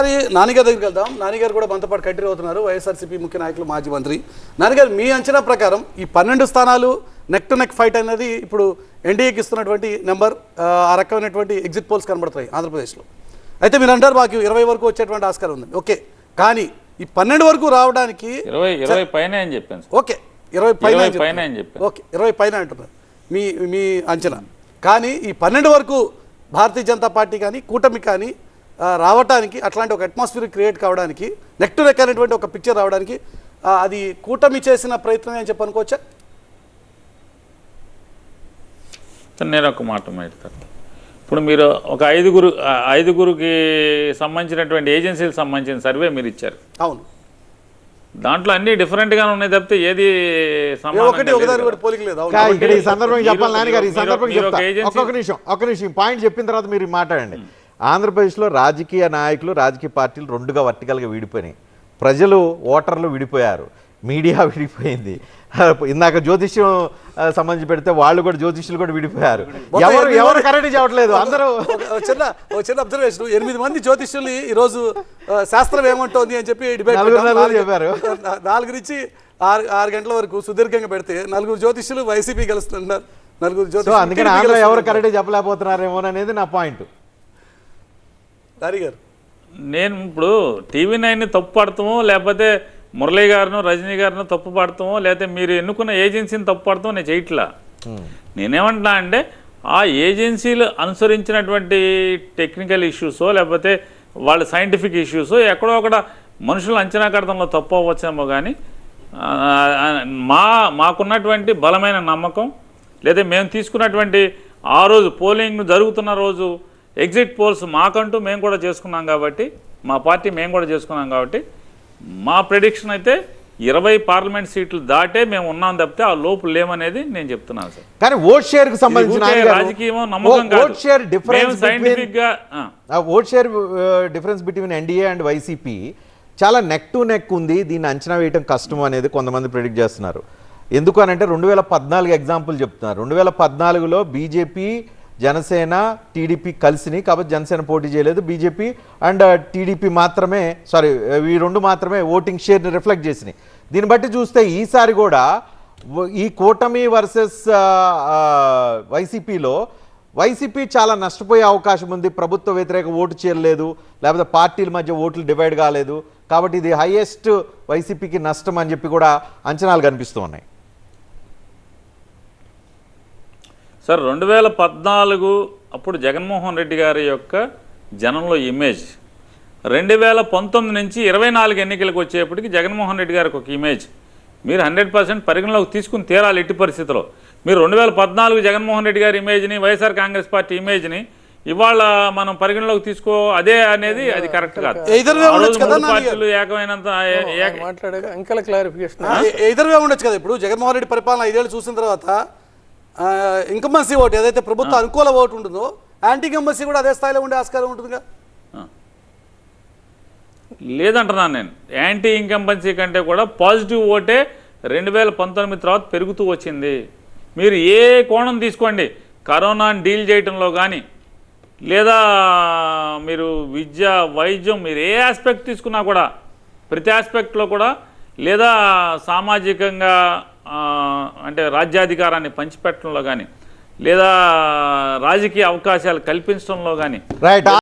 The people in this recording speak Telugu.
మరి నాన్నగారి దగ్గరికి వెళ్దాం. నాన్నగారు కూడా మనతో పాటు కంటిన్యూ అవుతున్నారు. వైఎస్ఆర్సీపీ ముఖ్య నాయకులు మాజీ మంత్రి. నాన్నగారు మీ అంచనా ప్రకారం ఈ పన్నెండు స్థానాలు నెక్ టు నెక్ ఫైట్ అనేది ఇప్పుడు ఎన్డీఏకి ఇస్తున్నటువంటి నెంబర్ ఆ, రకమైనటువంటి ఎగ్జిట్ పోల్స్ కనబడుతాయి ఆంధ్రప్రదేశ్లో. అయితే మీరు అంటారు మాకు ఇరవై వరకు వచ్చేటువంటి ఆస్కారం ఉంది. ఓకే. కానీ ఈ పన్నెండు వరకు రావడానికి ఇరవై ఇరవై పైన అని చెప్పాను. ఓకే. ఇరవై పైన అని చెప్పాను. ఓకే. ఇరవై పైన అంటున్నారు. మీ మీ అంచనా. కానీ ఈ పన్నెండు వరకు భారతీయ జనతా పార్టీ కానీ కూటమి కానీ ఆ, రావటానికి అట్లాంటి ఒక అట్మాస్ఫియర్ క్రియేట్ కావడానికి నెక్ టు నెక్ అనేటువంటి ఒక పిక్చర్ రావడానికి అది కూటమి చేసిన ప్రయత్నమే అని చెప్పి అనుకోవచ్చా? నేను ఒక మాట మాట్లాడతాను ఇప్పుడు మీరు ఒక ఐదుగురు ఐదుగురికి సంబంధించినటువంటి ఏజెన్సీలకు సంబంధించిన సర్వే మీరు ఇచ్చారు. అవును. దాంట్లో అన్ని డిఫరెంట్గానే ఉన్నాయి తప్పితే ఏది చెప్పాలి నాన్నగారు ఈ మీరు ఒక చెప్తా నిమిషం ఒక్క నిమిషం. పాయింట్ చెప్పిన తర్వాత మీరు మాట్లాడండి. ఆంధ్రప్రదేశ్లో రాజకీయ నాయకులు రాజకీయ పార్టీలు రెండుగా వర్టికల్గా విడిపోయినాయి. ప్రజలు ఓటర్లు విడిపోయారు. మీడియా విడిపోయింది. ఇందాక జ్యోతిష్యం సంబంధించి పెడితే వాళ్ళు కూడా జ్యోతిష్యులు కూడా విడిపోయారు. ఎవరు ఎవరు కరెక్ట్ చెప్పట్లేదు అందరూ చిన్న చిన్న అబ్జర్వేషన్ ఎనిమిది మంది జ్యోతిష్యులు ఈ రోజు ఆ, శాస్త్రం ఏమంటోంది అని చెప్పి డిబేట్ చెప్పారు. నాలుగు నుంచి ఆరు ఆరు గంటల వరకు సుదీర్ఘంగా పెడితే నలుగురు జ్యోతిష్యులు వైసీపీ గెలుస్తున్నారు. నలుగురు జ్యోతిష్యులు అందుకని ఎవరు. కరెక్ట్ చెప్పలేకపోతున్నారేమో అనేది నా పాయింట్. గారు. నేను ఇప్పుడు టీవీ నైన్ని తప్పు పడతామో లేకపోతే మురళీ గారిను రజనీ గారిను తప్పు పడతామో లేకపోతే మీరు ఎన్నుకున్న ఏజెన్సీని తప్పు పడతామో నేను చేయట్లా. నేనేమంటున్నా అంటే ఆ ఏజెన్సీలు అనుసరించినటువంటి టెక్నికల్ ఇష్యూసో లేకపోతే వాళ్ళ సైంటిఫిక్ ఇష్యూసో ఎక్కడో అక్కడ మనుషుల అంచనా కడతంలో తప్పు అవ్వచ్చేమో కానీ మా మాకున్నటువంటి బలమైన నమ్మకం లేదా మేము తీసుకున్నటువంటి ఆ రోజు పోలింగ్ జరుగుతున్న రోజు ఎగ్జిట్ పోల్స్ మాకంటూ మేము కూడా చేసుకున్నాం కాబట్టి మా పార్టీ మేము కూడా చేసుకున్నాం కాబట్టి మా ప్రెడిక్షన్ అయితే ఇరవై పార్లమెంట్ సీట్లు దాటే మేము ఉన్నాం తప్పితే ఆ లోపు లేమనేది నేను చెప్తున్నాను సార్. కానీ ఓట్ షేర్కి సంబంధించిన రాజకీయమో నమ్మకం ఓట్ షేర్ డిఫరెన్స్ సైంటిఫిక్గా ఆ, ఆ vote share difference between NDA and YCP చాలా నెక్ టు నెక్ ఉంది. దీన్ని అంచనా వేయటం కష్టం అనేది కొంతమంది ప్రిడిక్ట్ చేస్తున్నారు. ఎందుకు అని అంటే రెండు వేల పద్నాలుగు ఎగ్జాంపుల్ చెప్తున్నారు. రెండు వేల పద్నాలుగులో బీజేపీ జనసేన టీడీపీ కలిసినాయి కాబట్టి జనసేన పోటీ చేయలేదు. బీజేపీ అండ్ uh, టీడీపీ మాత్రమే సారీ uh, ఈ రెండు మాత్రమే ఓటింగ్ షేర్ని రిఫ్లెక్ట్ చేసినాయి దీన్ని బట్టి చూస్తే ఈసారి కూడా ఈ కూటమి వర్సెస్ uh, వైసీపీలో వైసీపీ చాలా నష్టపోయే అవకాశం ఉంది. ప్రభుత్వ వ్యతిరేక ఓటు చేరలేదు. లేకపోతే పార్టీల మధ్య ఓట్లు డివైడ్ కాలేదు. కాబట్టి ఇది హైయెస్ట్ వైసీపీకి నష్టం అని చెప్పి కూడా అంచనాలు కనిపిస్తూ ఉన్నాయి. సార్ రెండు వేల పద్నాలుగు అప్పుడు జగన్మోహన్ రెడ్డి గారి యొక్క జనంలో ఇమేజ్ రెండు వేల పంతొమ్మిది నుంచి ఇరవై నాలుగు ఎన్నికలకు వచ్చేప్పటికి జగన్మోహన్ రెడ్డి గారికి ఒక ఇమేజ్ మీరు హండ్రెడ్ పర్సెంట్ పరిగణలోకి తీసుకుని తీరాలి ఎట్టి పరిస్థితిలో. మీరు రెండు వేల పద్నాలుగు జగన్మోహన్ రెడ్డి గారి ఇమేజ్ని వైఎస్ఆర్ కాంగ్రెస్ పార్టీ ఇమేజ్ని ఇవాళ మనం పరిగణలోకి తీసుకో అదే అనేది అది కరెక్ట్ కాదు. పార్టీలు ఏకమైనంత మాట్లాడాక అంకెల క్లారిఫికేషన్ ఎదురుగా ఉండొచ్చు కదా ఇప్పుడు? జగన్మోహన్ రెడ్డి పరిపాలన ఐదేళ్ళు చూసిన తర్వాత ఇంకమన్సీ ఓటు ఏదైతే ప్రభుత్వ అనుకూల ఓటు ఉంటుందో యాంటీ ఇంకమన్సీ కూడా అదే స్థాయిలో ఉండే ఆస్కారం ఉంటుందిగా? లేదంటున్నాను నేను. యాంటీ ఇంకంపన్సీ కంటే కూడా పాజిటివ్ ఓటే రెండు వేల పంతొమ్మిది తర్వాత పెరుగుతూ వచ్చింది. మీరు ఏ కోణం తీసుకోండి. కరోనాని డీల్ చేయటంలో కానీ లేదా మీరు విద్య వైద్యం మీరు ఏ ఆస్పెక్ట్ తీసుకున్నా కూడా ప్రతి ఆస్పెక్ట్లో కూడా లేదా సామాజికంగా అంటే రాజ్యాధికారాన్ని పంచిపెట్టడంలో కానీ లేదా రాజకీయ అవకాశాలు కల్పించడంలో కానీ రైట్